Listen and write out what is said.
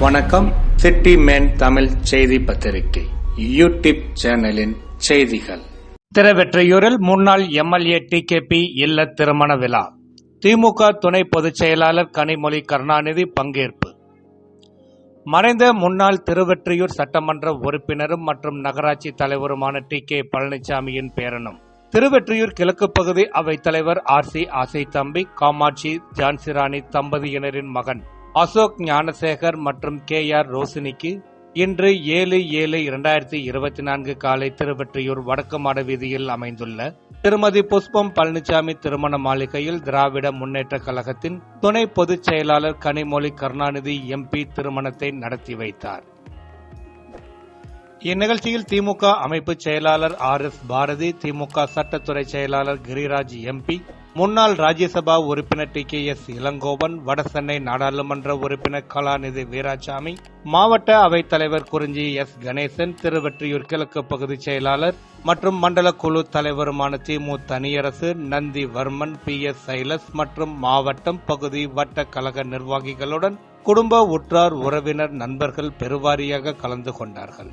வணக்கம். City man Tamil செய்தி பத்திரிகை யூடியூப் சேனலின் செய்திகள். திருவெற்றியூரில் முன்னாள் எம்எல்ஏ டிகேபி இல்ல திருமண விழா. திமுக துணை பொதுச் செயலாளர் கனிமொழி கருணாநிதி பங்கேற்பு. மறைந்த முன்னாள் திருவெற்றியூர் சட்டமன்ற உறுப்பினரும் மற்றும் நகராட்சி தலைவருமான டி கே பழனிசாமியின் பேரனும். திருவெற்றியூர் கிழக்கு பகுதி அவைத் தலைவர் ஆர் சி ஆசை தம்பி காமாட்சி ஜான்சிராணி தம்பதியினரின் மகன். அசோக் ஞானசேகர் மற்றும் கே ஆர் ரோசினிக்கு இன்று ஏழு ஏழு இரண்டாயிரத்தி இருபத்தி நான்கு காலை திருவெற்றியூர் வடக்கு மாட வீதியில் அமைந்துள்ள திருமதி புஷ்பம் பழனிசாமி திருமண மாளிகையில் திராவிட முன்னேற்ற கழகத்தின் துணை பொதுச் செயலாளர் கனிமொழி கருணாநிதி எம்பி திருமணத்தை நடத்தி வைத்தார். இந்நிகழ்ச்சியில் திமுக அமைப்பு செயலாளர் ஆர் எஸ் பாரதி திமுக சட்டத்துறை செயலாளர் கிரிராஜ் எம்பி முன்னாள் ராஜ்யசபா உறுப்பினர் T. K. S. Elangovan Vadachennai நாடாளுமன்ற உறுப்பினர் கலாநிதி வீராசாமி மாவட்ட அவைத் தலைவர் குறிஞ்சி எஸ். கணேசன் திருவெற்றியூர் கிழக்கு பகுதி செயலாளர் மற்றும் மண்டல குழு தலைவருமான திமு Thaniyarasu Nandhi Varman P. S. Silas மற்றும் மாவட்டம் பகுதி வட்ட கழக நிர்வாகிகளுடன் குடும்ப உற்றார் உறவினர் நண்பர்கள் பெருவாரியாக கலந்து கொண்டார்கள்.